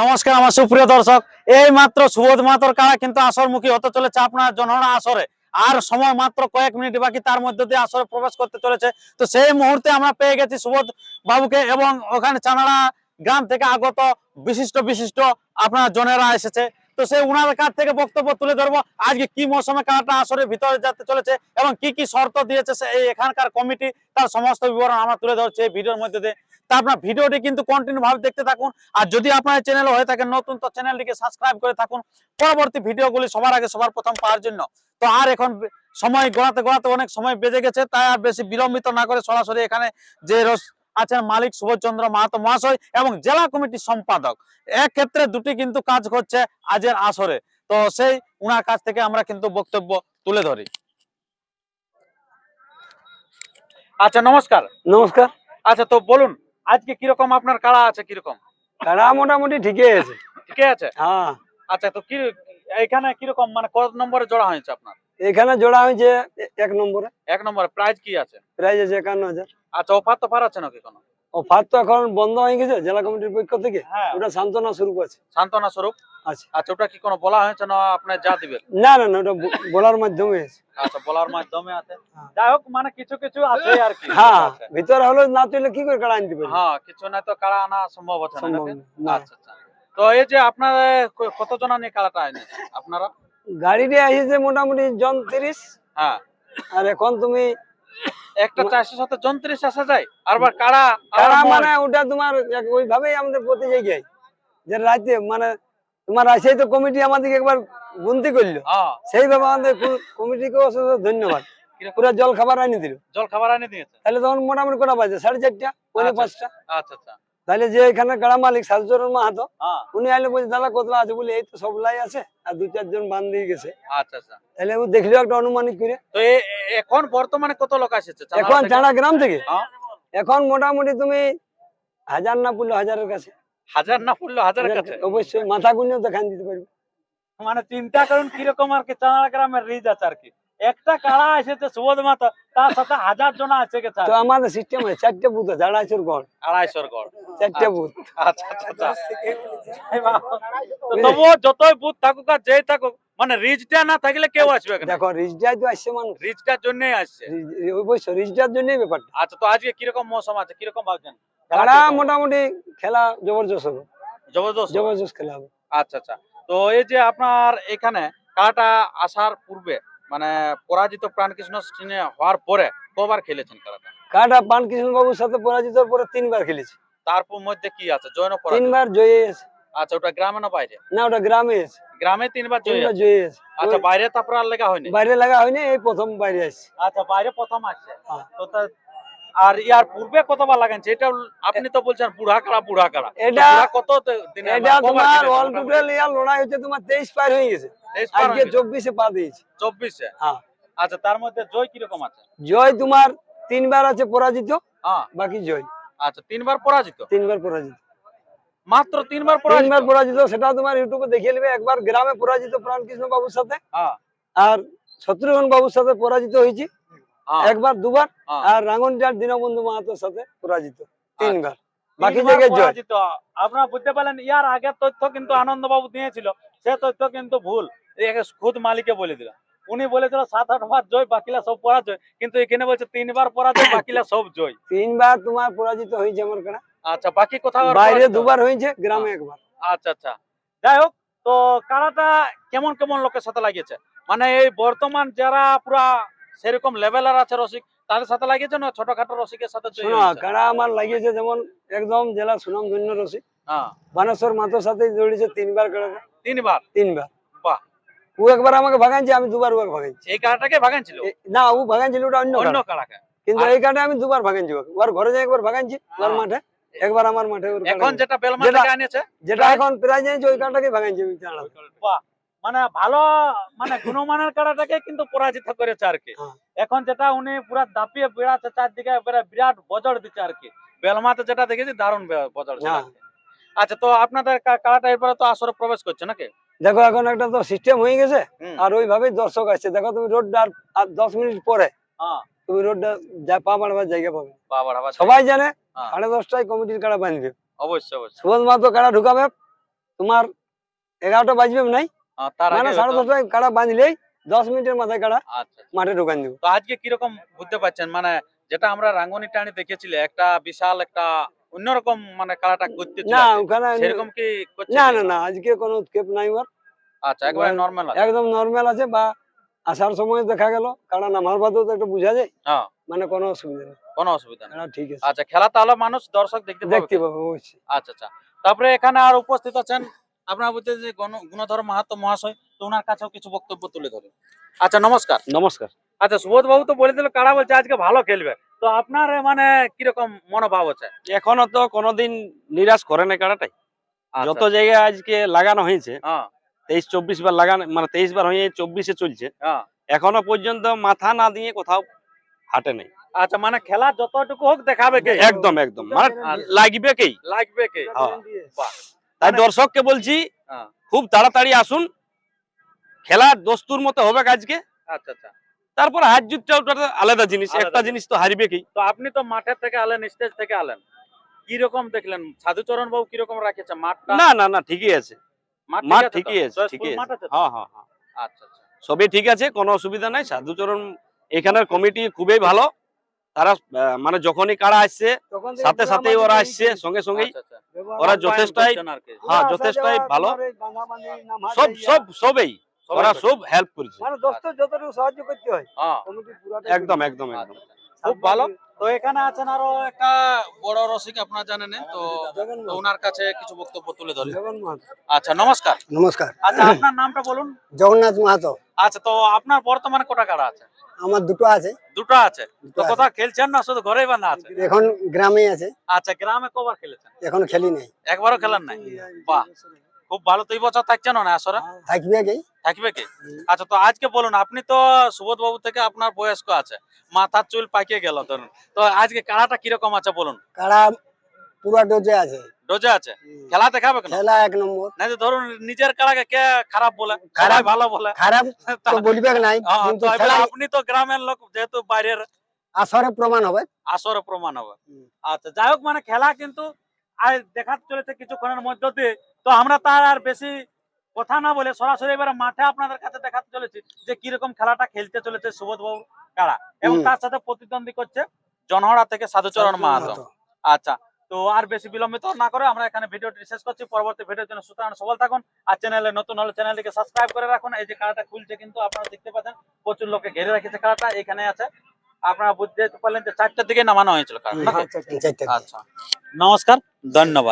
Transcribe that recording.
নমস্কার, আমার সুপ্রিয় দর্শক এই মাত্র সুবোধ মাতর কিন্তু আসরমুখী হতে চলেছে আপনার আসরে। আর সময় মাত্র কয়েক মিনিট বাকি, তার মধ্যে দিয়ে আসরে প্রবেশ করতে চলেছে। তো সেই মুহূর্তে আমরা পেয়ে গেছি সুবোধ বাবুকে এবং ওখানে চানাড়া গ্রাম থেকে আগত বিশিষ্ট বিশিষ্ট আপনার জনেরা এসেছে। তো সেই উনার কাছ থেকে বক্তব্য তুলে ধরবো। আজকে কি মৌসুমে কারাটা আসরে ভিতরে যেতে চলেছে এবং কি কি শর্ত দিয়েছে এই এখানকার কমিটি, তার সমস্ত বিবরণ আমরা তুলে ধরছি এই ভিডিওর মধ্যে দিয়ে। তা আপনার ভিডিওটি কিন্তু কন্টিনিউ ভাবে দেখতে থাকুন। আর যদি আপনার চ্যানেল হয়ে থাকে নতুন, তো চ্যানেলটিকে সাবস্ক্রাইব করে থাকুন। পরবর্তী ভিডিওগুলি সবার আগে সবার প্রথম পাওয়ার জন্য। তো আর এখন সময় গড়াতে গড়াতে অনেক সময় বেজে গেছে, তাই আর বেশি বিলম্বিত না করে সরাসরি এখানে যে আছেন মালিক সুভাষচন্দ্র মাহাতো মহাশয় এবং জেলা কমিটির সম্পাদক। এক ক্ষেত্রে দুটি কিন্তু কাজ করছে আজের আসরে। তো সেই উনার কাছ থেকে আমরা কিন্তু বক্তব্য তুলে ধরি। আচ্ছা নমস্কার। নমস্কার। আচ্ছা তো বলুন আজকে কীরকম আপনার কাড়া আছে কীরকম? কাড়া মোটামুটি ঠিকই আছে। ঠিকই আছে? হ্যাঁ। আচ্ছা তো কি এখানে কীরকম মানে কত নম্বরে জোড়া হয়েছে আপনার? এখানে জোড়া হয়েছে এক নম্বরে। এক নম্বরে প্রাইজ কি আছে? প্রাইজ আছে একান্ন হাজার। আচ্ছা অফার তো ফার আছে নাকি কোনো অফার তো এখন বন্ধ হয়ে গেছে জেলা কমিটির পক্ষ থেকে। হ্যাঁ। ওটা সান্ত্বনা শুরু করছে সান্ত্বনা স্বরূপ? আচ্ছা আচ্ছা ওটা কি কোনো বলা হয়েছে না আপনি যা দিবেন? না না না ওটা বলার মাধ্যমে আচ্ছা বলার মাধ্যমে আছে। হ্যাঁ। যাই হোক মানে কিছু কিছু আছে আর কি। হ্যাঁ ভিতরে হলো না তুইলে কি করে কাড়া আনতে পারি? হ্যাঁ কিছু না তো কাড়া আনা সম্ভব হচ্ছে না আচ্ছা আচ্ছা। তো এই যে আপনার ক- কতজন নিয়ে কাড়াটা আপনারা? আসিছে মোটামুটি জন তিরিশ। হ্যাঁ। আর এখন তুমি একটা চারশোর সাথে আসা যায়। আর কাড়া কাড়া মানে ওটা তোমার ওইভাবেই আমাদের প্রতি যে রাতে মানে তোমার আসেই তো কমিটি আমাদেরকে একবার গুনতি করল। হ্যাঁ। সেইভাবে আমাদের কমিটিকে অসংখ্য ধন্যবাদ? পুরো জল খাবার আনি দিল। জল খাবার এনে দিয়েছে? তাহলে তখন মোটামুটি কটা বাজে? সাড়ে চারটা? পৌনে আচ্ছা। পাঁচটা? আচ্ছা আচ্ছা। তাহলে যে এখানে গাড়া মালিক সাজুচরণ মাহাতো হ্যাঁ। উনি আইলে বলছে দাদা কতলা আছে? বলে এই তো সব লাই আছে আর দু চারজন বান দিয়ে গেছে। আচ্ছা আচ্ছা। তাহলে ও দেখল একটা অনুমানিক করে। তো এখন বর্তমানে কত লোক আসছে এখন? চাঁড়া গ্রাম থেকে? হ্যাঁ। এখন মোটামুটি তুমি হাজার না পড়ল হাজারের কাছে। হাজার না পড়ল হাজারের কাছে? অবশ্যই মাথা গুনেও দেখান দিতে পারবে। মানে চিন্তা করুন কীরকম আর কি চাঁদা গ্রামের রিজ আছে আর কি। একটা কাড়া এসেছে সুবোধ মাতা তার সাথে হাজার জন আছে তো আমাদের সিস্টেম আছে চারটে বুথ আছে আড়াইশোর গড়। আড়াইশোর গড়। চারটে বুথ। আচ্ছা আচ্ছা আচ্ছা। বাবা। তো তবুও যতই বুথ থাকুক আর যেই থাকুক মানে রিজটা না থাকলে কেউ আসবে দেখো রিজটাই তো আসছে মানুষ। রিজটার জন্যই আসছে। রিজ- অবশ্যই রিজটার জন্যই ব্যাপারটা। আচ্ছা তো আজকে কীরকম মৌসুম আছে? কীরকম ভাবছেন? তারা মোটামুটি খেলা জবরদস্ত হবে। জবরদস্ত? জবরদস্ত খেলা হবে। আচ্ছা আচ্ছা। তো এই যে আপনার এখানে কাটা আসার পূর্বে মানে পরাজিত প্রাণকৃষ্ণ সিনে হওয়ার পরে কবার খেলেছেন কারাটা কাটা পান কৃষ্ণ বাবুর সাথে পরাজিত পরে তিনবার খেলেছি। তারপর মধ্যে কি আছে? জৈন পরাজিত তিনবার জয়ী আছে আচ্ছা ওটা গ্রামে না বাইরে? না ওটা গ্রামে গ্রামে তিনবার জয়। জয়ী আছে আচ্ছা বাইরে তারপর আর লেখা হয়নি? বাইরে লাগা হয়নি এই প্রথম বাইরে আসছে। আচ্ছা বাইরে প্রথম আসছে? হ্যাঁ। তো আর ইয়ার পূর্বে কতবার লাগাইছে? এটা আপনি তো বলছেন বুড়া কাড়া বুড়া কাড়া এটা- কত দিনে এটা তোমার অল টোটাল ইয়ার লড়াই হচ্ছে তোমার তেইশ পার হয়ে গেছে। তেইশ পার আজকে হয়ে গেছে। চব্বিশে পা দিয়েছে। চব্বিশে? হ্যাঁ। আচ্ছা তার মধ্যে জয় কীরকম আছে? জয় তোমার তিনবার আছে পরাজিত হ্যাঁ। বাকি জয়। আচ্ছা তিনবার পরাজিত? তিনবার পরাজিত। মাত্র তিনবার পরাজিত? তিনবার পরাজিত সেটা তোমার ইউটিউবে দেখিয়ে নেবে। একবার গ্রামে পরাজিত প্রাণকৃষ্ণ বাবুর সাথে। হ্যাঁ। আর শত্রুঘ্ন বাবুর সাথে পরাজিত হয়েছি। হ্যাঁ, একবার দুবার হ্যাঁ। আর রাঙ্গনজার দীনবন্ধু মাহাতোর সাথে পরাজিত। তিনবার। বাকি তিনবার জায়গায় জয়। আপনারা বুঝতে পারলেন ইয়ার আগের তথ্য কিন্তু আনন্দ বাবু দিয়েছিল। সে তথ্য কিন্তু ভুল। খুদ মালিকে বলে দিল উনি বলেছিল সাত আট বার জয় বাকিলা সব পরাজয়। কিন্তু এখানে বলছে তিনবার পরাজয় বাকিলা সব জয়। তিনবার তোমার পরাজিত হয়েছে আমার কারা আচ্ছা বাকি কোথাও বাইরে দুবার হয়েছে গ্রামে একবার। আচ্ছা আচ্ছা। যাই হোক তো কারাটা কেমন কেমন লোকের সাথে লাগিয়েছে? মানে এই বর্তমান যারা পুরা সেরকম লেভেলার আছে রসিক তাদের সাথে লাগিয়েছে না ছোটখাটো রসিকের সাথে? কারা আমার লাগিয়েছে যেমন একদম জেলা সুনাম ধন্য রসিক। হ্যাঁ। বানেশ্বর মাতোর সাথে জড়িয়েছে তিনবার কারাটা। তিনবার? তিনবার। ও একবার আমাকে ভাগাইছে আমি দুবার ওকে ভাগাইছি। এই কারাটাকে ভাগান ছিল এ- না ও ভাগাইছিল ওটা অন্য অন্য কাড়া। কারাকে। কিন্তু এই কাটে আমি দুবার ভাগাইছি ওকে। ওর ঘরে যাই একবার ভাগাইছি ওর হ্যাঁ। মাঠে একবার আমার মাঠে ওর এখন যেটা বেলমা যেটা- থেকে আনিয়েছে? যেটা এখন প্রায় জানিছি ওই কাটাকে ভাগাইছি আমি। বাহ। মানে ভালো মানে গুণমানের কারাটাকে কিন্তু পরাজিত করেছে আর কি। হ্যাঁ। এখন যেটা উনি পুরা দাপিয়ে বেড়াচ্ছে চারদিকে বিরাট বজর দিচ্ছে আর কি। বেলমাতে যেটা দেখেছি দারুণ বজর হ্যাঁ। আচ্ছা তো আপনাদের কা- কারাটা এরপরে তো আসরে প্রবেশ করছে নাকি? দেখো এখন একটা তো সিস্টেম হয়ে গেছে আর ওইভাবেই দর্শক আসছে। দেখো তুমি রোডটা আর দশ মিনিট পরে হ্যাঁ। তুমি রোডটা পা বাড়বার জায়গা পাবে। সবাই জানে হ্যাঁ। সাড়ে দশটায় কমিটির কাড়া বাঁধবে? অবশ্যই অবশ্যই। সুবোধ মাহাতো কাড়া ঢুকাবে? তোমার এগারোটা বাজবে নাই? হ্যাঁ, মানে সাড়ে দশটায় কাড়া বাঁধলেই দশ মিনিটের মাথায় কাড়া আচ্ছা। মাঠে ঢুকান দেবো। তো আজকে কীরকম বুঝতে পারছেন? মানে যেটা আমরা রাঙ্গনি টানি দেখেছিলে একটা বিশাল একটা অন্যরকম মানে খেলাটা করতে না ওখানে সেরকম কি না না না? আজকে কোনো উৎক্ষেপ নাই ওর। আচ্ছা একবারে নরমাল আছে। একদম নর্মাল আছে বা আসার সময় দেখা গেল কারণ আমার বাদেও তো একটু বোঝা যায়। হ্যাঁ। মানে কোনো অসুবিধা নেই। কোনো অসুবিধা নেই। ঠিক আছে। আচ্ছা খেলা তাহলে মানুষ দর্শক দেখতে পাবে। দেখতে পাবো অবশ্যই। আচ্ছা আচ্ছা। তারপরে এখানে আর উপস্থিত আছেন আপনারা বলছেন যে গণ- গুণধর মাহাতো মহাশয় তো ওনার কাছেও কিছু বক্তব্য তুলে ধরে আচ্ছা নমস্কার। নমস্কার। আচ্ছা সুবোধ বাবু তো বলে দিল কারা বলছে আজকে ভালো খেলবে? তো আপনার মানে কীরকম মনোভাব আছে? এখনও তো কোনোদিন নিরাশ করে না কাড়াটাই আচ্ছা, যত জায়গায় আজকে লাগানো হয়েছে হ্যাঁ। তেইশ চব্বিশ বার লাগানো মানে তেইশ বার হয়ে চব্বিশে চলছে হ্যাঁ। এখনও পর্যন্ত মাথা না দিয়ে কোথাও হাঁটে নেই। আচ্ছা মানে খেলা যতটুকু হোক দেখাবে কে? একদম একদম। মানে আচ্ছা। লাগবে কেই? লাগবে কে? হ্যাঁ। তাই মানে- দর্শককে বলছি। খুব তাড়াতাড়ি আসুন। খেলা দস্তুর মতো হবে আজকে। আচ্ছা আচ্ছা। তারপর হার জিতটা আলাদা জিনিস একটা জিনিস। তো হারবে কি? তো আপনি তো মাঠের থেকে আলেন স্টেজ থেকে আলেন। কীরকম দেখলেন? সাধুচরণ বাবু কীরকম রাখেছে মাঠটা? না না না ঠিকই আছে। মাঠ? ঠিকই আছে ঠিকই আছে হ্যাঁ হ্যাঁ হ্যাঁ। আচ্ছা আচ্ছা। সবই ঠিক আছে কোনো অসুবিধা নাই। সাধুচরণ এখানের কমিটি খুবই ভালো। তারা আহ, মানে যখনই কারা আসছে সাথে সাথেই ওরা আসছে সঙ্গে সঙ্গেই। আচ্ছা, আচ্ছা। ওরা যথেষ্টই- হ্যাঁ যথেষ্টই ভালো। সব। সব সবাই। ওরা সব হেল্প করছে। মানে দোস্ত যতটুকু সাহায্য করতে হয় হ্যাঁ। কমিটি পুরাটা একদম একদম আচ্ছা, একদম। আচ্ছা। খুব ভালো। তো এখানে আছেন আরও একটা বড় রসিক আপনারা জানেন তো ওনার কাছে কিছু বক্তব্য তুলে ধরে। আচ্ছা নমস্কার। নমস্কার। আচ্ছা আপনার নামটা বলুন। জগন্নাথ মাহাতো। আচ্ছা তো আপনার বর্তমানে কটা কাড়া আছে? আমার দুটো আছে। দুটো আছে? তো। কোথাও খেলছেন না শুধু ঘরেই বানা আছে? এখন গ্রামে আছে। আচ্ছা গ্রামে কবার খেলেছেন? এখন খেলি নাই। একবারও খেলার নাই? বাহ। খুব ভালো তো এই বছর থাকছেন না আসরে? থাকবে কি থাকবে কি? আচ্ছা তো আজকে বলুন আপনি তো সুবোধ বাবু থেকে আপনার বয়স্ক আছে মাথার চুল পাকিয়ে গেল ধরুন। তো আজকে কাড়াটা কীরকম আছে বলুন? কারা পুরা ডোজে আছে। ডোজে আছে? খেলা দেখাবে কেন? খেলা এক নম্বর। নাই তো ধরুন নিজের কাড়াকে কে খারাপ বলে খারাপ ভালো বলে। খারাপ তো বলবে নাই? হ্যাঁ, কিন্তু আপনি তো গ্রামের লোক যেহেতু বাইরের আসরে প্রমাণ হবে। আসরে প্রমাণ হবে। আচ্ছা যাই হোক মানে খেলা কিন্তু আর দেখাতে চলেছে কিছুক্ষণের মধ্য দিয়ে। তো আমরা তার আর বেশি কথা না বলে সরাসরি এবারে মাঠে আপনাদের কাছে দেখাতে চলেছি যে কীরকম খেলাটা খেলতে চলেছে সুবোধ বাবু কারা। এবং তার সাথে প্রতিদ্বন্দ্বী করছে জনহরা থেকে সাধুচরণ মাহাতো। আচ্ছা তো আর বেশি বিলম্বিত না করে আমরা এখানে ভিডিওটি শেষ করছি। পরবর্তী ভিডিওর জন্য সুতরাং সবল থাকুন। আর চ্যানেলে নতুন হলে চ্যানেলটিকে সাবস্ক্রাইব করে রাখুন। এই যে খেলাটা খুলছে কিন্তু আপনারা দেখতে পাচ্ছেন প্রচুর লোকে ঘিরে রেখেছে খেলাটা। এখানে আছে আপনারা বুঝতে পারলেন যে চারটার দিকে নামানো হয়েছিল খেলাটা আচ্ছা নমস্কার ধন্যবাদ।